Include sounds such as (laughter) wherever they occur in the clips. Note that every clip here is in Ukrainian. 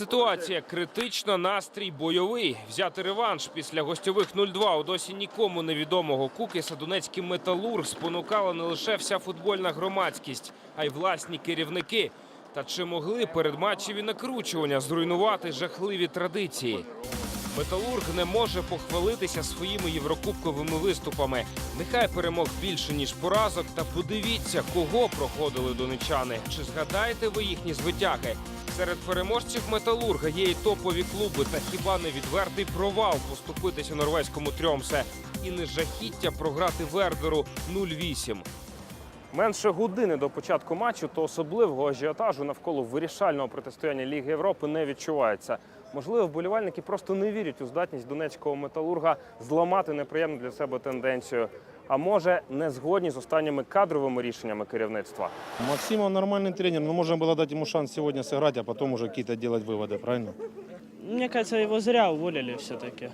Ситуація критична, настрій бойовий. Взяти реванш після гостьових 0-2 у досі нікому невідомого Кукіса Донецький металург спонукала не лише вся футбольна громадськість, а й власні керівники. Та чи могли передматчеві накручування зруйнувати жахливі традиції? Металург не може похвалитися своїми єврокубковими виступами. Нехай перемог більше ніж поразок. Та подивіться, кого проходили донечани. Чи згадаєте ви їхні звитяги? Серед переможців металурга є і топові клуби. Та хіба не відвертий провал поступитися норвезькому трьомсе і не жахіття програти Вердеру 0-8? Менше години до початку матчу, то особливого ажіотажу навколо вирішального протистояння Ліги Європи не відчувається. Можливо, вболівальники просто не вірять у здатність донецького металурга зламати неприємну для себе тенденцію. А може, не згодні з останніми кадровими рішеннями керівництва. Максим, он нормальный тренер, но можно было дать ему шанс сегодня сыграть, а потом уже какие-то делать выводы, правильно? Мне кажется, его зря уволили все-таки.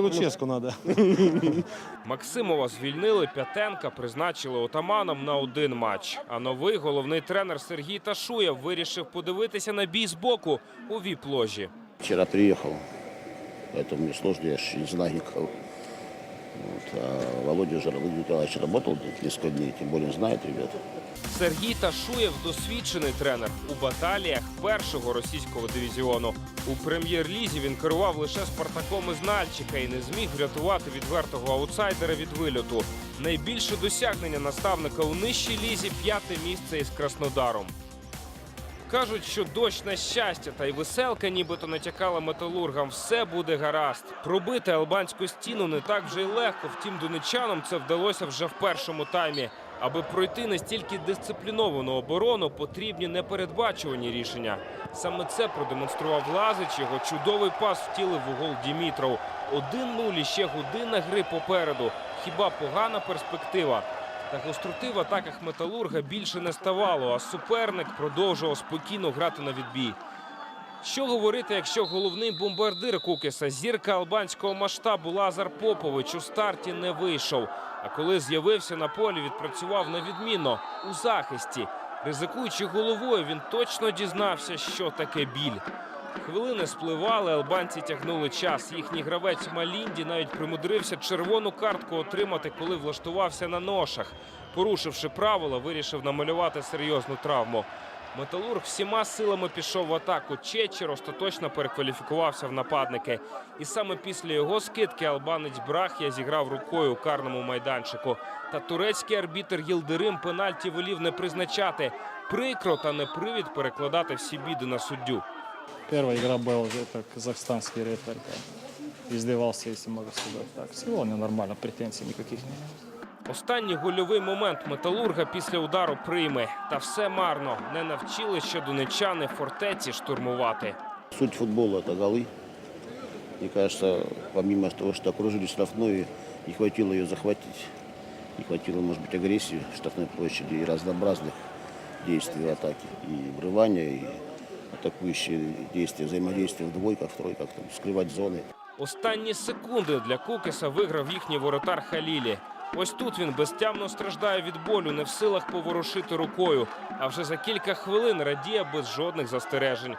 Луческу надо. (laughs) Максимова звільнили, П'ятенка призначили отаманом на один матч. А новий головний тренер Сергій Ташуєв вирішив подивитися на бій з боку у віп-ложі. Вчора приїхав, тому мені сложно, я ж не знаю никого. Вот, а Володя уже Николаевич работал несколько дней, тем более знает ребят. Сергій Ташуєв досвідчений тренер у баталіях першого російського дивізіону. У прем'єр-лізі він керував лише Спартаком із Нальчика і не зміг врятувати відвертого аутсайдера від вильоту. Найбільше досягнення наставника у нижчій лізі п'яте місце із Краснодаром. Кажуть, що дощ на щастя та й веселка нібито натякала металургам. Все буде гаразд. Пробити албанську стіну не так вже й легко. Втім, донечанам це вдалося вже в першому таймі. Аби пройти настільки дисципліновану оборону, потрібні непередбачувані рішення. Саме це продемонстрував Лазич. Його чудовий пас втілив у гол Дімітров. 1-0 і ще година гри попереду. Хіба погана перспектива? Та гостроти в атаках металурга більше не ставало, а суперник продовжував спокійно грати на відбій. Що говорити, якщо головний бомбардир Кукіса, зірка албанського масштабу Лазар Попович у старті не вийшов. А коли з'явився на полі, відпрацював на відмінно у захисті. Ризикуючи головою, він точно дізнався, що таке біль. Хвилини спливали, албанці тягнули час. Їхній гравець Малінді навіть примудрився червону картку отримати, коли влаштувався на ношах. Порушивши правила, вирішив намалювати серйозну травму. Металург всіма силами пішов в атаку. Чечер остаточно перекваліфікувався в нападники. І саме після його скидки албанець Брах'я зіграв рукою у карному майданчику. Та турецький арбітр Єлдерим пенальті волів не призначати. Прикро та не привід перекладати всі біди на суддю. Первая игра была уже как казахстанский рэпер. да. Издевался, если могу сказать так. Сегодня нормально, претензий никаких нет. Останній гольовий момент металурга після удару прийме. Та все марно. Не навчили ще донечани фортеці штурмувати. Суть футбола – это голы. Мне кажется, помимо того, что окружили штрафную, не хватило ее захватить. Не хватило, может быть, агрессии в штрафной площади и разнообразных действий в атаке. И врывания, атакующие действия, взаимодействия в двойках, в тройках, там, скрывать зоны. Останні секунди для Кукіса виграв їхній воротар Халілі. Ось тут він безтямно страждає від болю, не в силах поворушити рукою. А вже за кілька хвилин радіє без жодних застережень.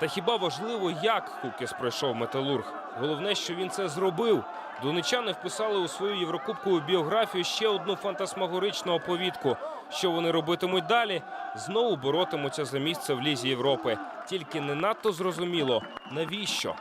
Та хіба важливо, як Кукіс пройшов металург? Головне, що він це зробив. Донечани вписали у свою єврокубкову біографію ще одну фантасмагоричну оповідку. Що вони робитимуть далі? Знову боротимуться за місце в лізі Європи. Тільки не надто зрозуміло, навіщо.